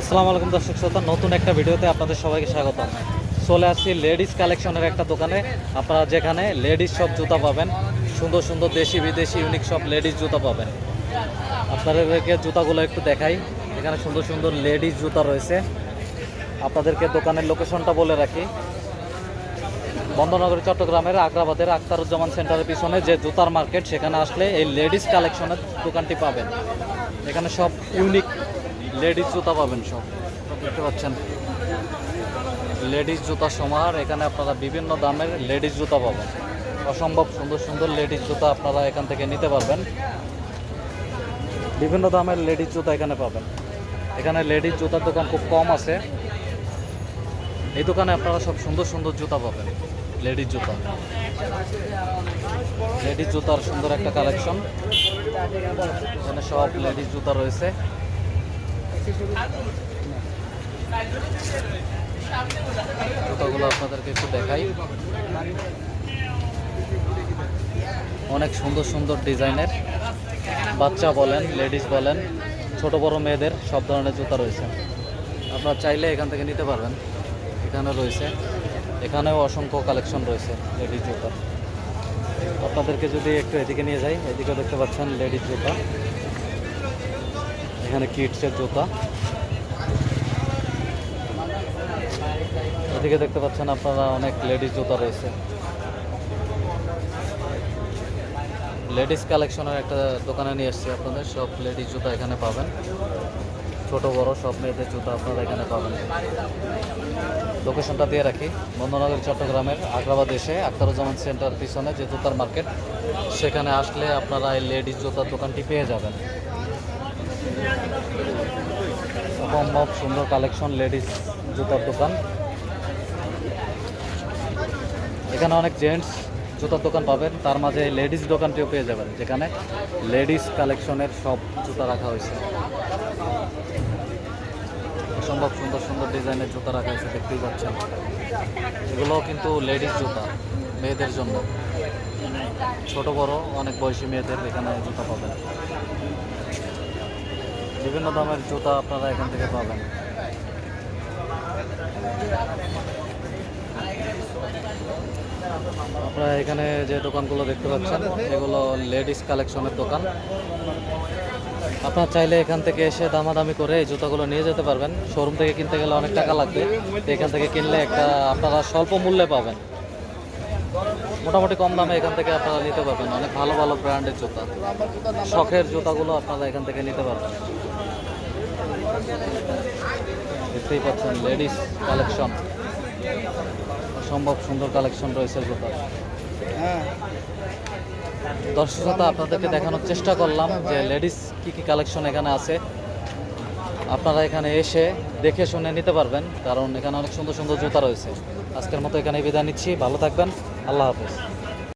আসসালামু আলাইকুম দর্শক শ্রোতা, নতুন একটা ভিডিওতে আপনাদের সবাইকে স্বাগত চলে আসছি লেডিস কালেকশনের একটা দোকানে। আপনারা যেখানে লেডিস সব জুতা পাবেন, সুন্দর সুন্দর দেশি বিদেশি ইউনিক সব লেডিস জুতা পাবেন। আপনাদেরকে জুতাগুলো একটু দেখাই। এখানে সুন্দর সুন্দর লেডিস জুতা রয়েছে। আপনাদেরকে দোকানের লোকেশনটা বলে রাখি। বন্দনগরী চট্টগ্রামের আগ্রাবাদের আখতারুজ্জামান সেন্টারের পিছনে যে জুতার মার্কেট, সেখানে আসলে এই লেডিস কালেকশনের দোকানটি পাবেন। এখানে সব ইউনিক লেডিস জুতা পাবেন সব। দেখতে পাচ্ছেন? লেডিস জুতা সমাহার। এখানে আপনারা বিভিন্ন দামের লেডিস জুতা পাবেন। অসম্ভব সুন্দর সুন্দর লেডিস জুতা আপনারা এখান থেকে নিতে পারবেন। বিভিন্ন দামের লেডিস জুতা এখানে পাবেন। এখানে লেডিস জুতার দোকান খুব কম আছে। এই দোকানে আপনারা সব সুন্দর সুন্দর জুতা পাবেন। লেডিস জুতা। লেডিস জুতার সুন্দর একটা কালেকশন। এখানে সব লেডিস জুতা রয়েছে। জুতাগুলো আপনাদেরকে একটু দেখাই। অনেক সুন্দর সুন্দর ডিজাইনের। বাচ্চা বলেন, লেডিস বলেন, ছোট বড় মেয়েদের সব ধরনের জুতা রয়েছে। আপনারা চাইলে এখান থেকে নিতে পারবেন। এখানে রয়েছে। এখানেও অসংখ্য কালেকশন রয়েছে লেডিস জুতা। আপনাদেরকে যদি একটু এদিকে নিয়ে যাই এদিকে দেখতে পাচ্ছেন লেডিস জুতা। এখানে কিডসের জুতা। এদিকে দেখতে পাচ্ছেন আপনারা অনেক লেডিস জুতা রয়েছে। লেডিস কালেকশনের একটা দোকানে নিয়ে এসেছি আপনাদের। সব লেডিস জুতা এখানে পাবেন। ছোট, বড় সব মেয়েদের জুতা আপনারা এখানে পাবেন। লোকেশনটা দিয়ে রাখি। বন্দনগর চট্টগ্রামের আগ্রাবাদ এসে আখতারুজ্জামান সেন্টার পিছনে যে জুতার মার্কেট, সেখানে আসলে আপনারা এই লেডিস জুতার দোকানটি পেয়ে যাবেন। অসম্ভব সুন্দর কালেকশন লেডিস জুতার দোকান। এখানে অনেক জেন্টস জুতার দোকান পাবেন। তার মাঝে লেডিস দোকানটিও পেয়ে যাবেন, যেখানে লেডিস কালেকশনের সব জুতা রাখা হয়েছে। অসম্ভব সুন্দর সুন্দর ডিজাইনের জুতা রাখা হয়েছে, দেখতেই পাচ্ছেন। এগুলো কিন্তু লেডিস জুতা, মেয়েদের জন্য। ছোট বড়, অনেক বয়সী মেয়েদের এখানে জুতা পাবেন। বিভিন্ন দামের জুতা আপনারা এখান থেকে পাবেন। আপনারা এখানে যে দোকানগুলো দেখতে পাচ্ছেন, এগুলো লেডিস কালেকশনের দোকান। আপনার চাইলে এখান থেকে এসে দামাদামি করে এই জুতাগুলো নিয়ে যেতে পারবেন। শোরুম থেকে কিনতে গেলে অনেক টাকা লাগবে। এখান থেকে কিনলে একটা আপনারা স্বল্প মূল্যে পাবেন। মোটামুটি কম দামে এখান থেকে আপনারা নিতে পারবেন। অনেক ভালো ভালো ব্র্যান্ডের জুতা। শখের জুতাগুলো আপনারা এখান থেকে নিতে পারবেন। দেখতেই পাচ্ছেন লেডিস কালেকশন। অসম্ভব সুন্দর কালেকশন রয়েছে জুতা দর্শকতা আপনাদেরকে দেখানোর চেষ্টা করলাম যে লেডিস কি কি কালেকশন এখানে আছে। আপনারা এখানে এসে দেখে শুনে নিতে পারবেন, কারণ এখানে অনেক সুন্দর সুন্দর জুতা রয়েছে। আজকের মতো এখানে বিদায় নিচ্ছি, ভালো থাকবেন, আল্লাহ হাফেজ।